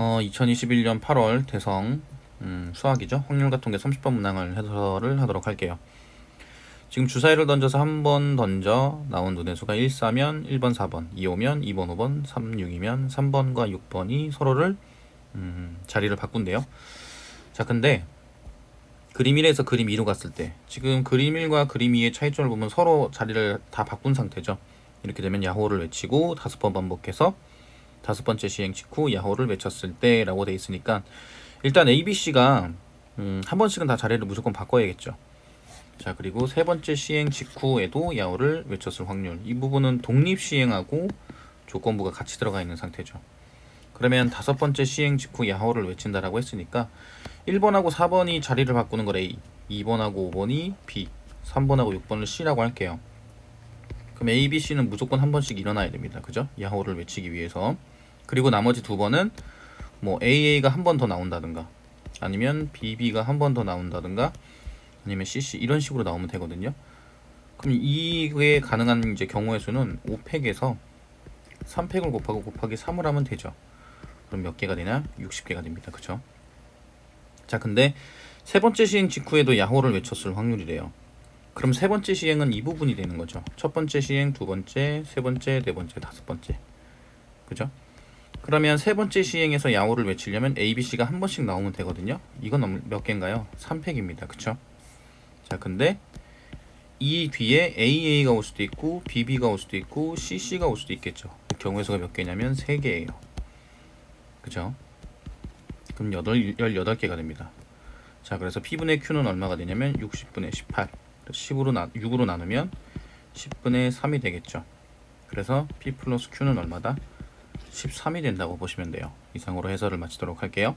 어, 2021년 8월 대성 음, 수학이죠. 확률과 통계 30번 문항을 해설을 하도록 할게요. 지금 주사위를 던져서 한 번 던져 나온 눈의 수가 1, 4면 1번, 4번, 2, 5면 2번, 5번, 3, 6이면 3번과 6번이 서로를 음, 자리를 바꾼대요. 자, 근데 그림 1에서 그림 2로 갔을 때 지금 그림 1과 그림 2의 차이점을 보면 서로 자리를 다 바꾼 상태죠. 이렇게 되면 야호를 외치고 다섯 번 반복해서 다섯 번째 시행 직후 야호를 외쳤을 때라고 돼 있으니까 일단 A, B, C가 음, 한 번씩은 다 자리를 무조건 바꿔야겠죠. 자 그리고 세 번째 시행 직후에도 야호를 외쳤을 확률 이 부분은 독립 시행하고 조건부가 같이 들어가 있는 상태죠. 그러면 다섯 번째 시행 직후 야호를 외친다라고 했으니까 1번하고 4번이 자리를 바꾸는 걸 A, 2번하고 5번이 B, 3번하고 6번을 C라고 할게요. 그럼 A, B, C는 무조건 한 번씩 일어나야 됩니다. 그죠? 야호를 외치기 위해서. 그리고 나머지 두 번은 뭐 AA가 한 번 더 나온다든가 아니면 BB가 한 번 더 나온다든가 아니면 CC 이런 식으로 나오면 되거든요. 그럼 이게 가능한 이제 경우의 수는 5팩에서 3팩을 곱하고 곱하기 3을 하면 되죠. 그럼 몇 개가 되냐? 60개가 됩니다. 그쵸? 자, 근데 세 번째 시행 직후에도 야호를 외쳤을 확률이래요. 그럼 세 번째 시행은 이 부분이 되는 거죠. 첫 번째 시행, 두 번째, 세 번째, 네 번째, 다섯 번째. 그죠? 그러면 세 번째 시행에서 야호를 외치려면 A, B, C가 한 번씩 나오면 되거든요. 이건 얼- 몇 개인가요? 3팩입니다. 그쵸? 자, 근데 이 뒤에 AA가 올 수도 있고 BB가 올 수도 있고 CC가 올 수도 있겠죠. 경우의 수가 몇 개냐면 3개예요. 그죠? 그럼 8, 18개가 됩니다. 자, 그래서 P분의 Q는 얼마가 되냐면 60분의 18. 10으로 나, 6으로 나누면 10분의 3이 되겠죠. 그래서 P 플러스 Q는 얼마다? 13이 된다고 보시면 돼요. 이상으로 해설을 마치도록 할게요.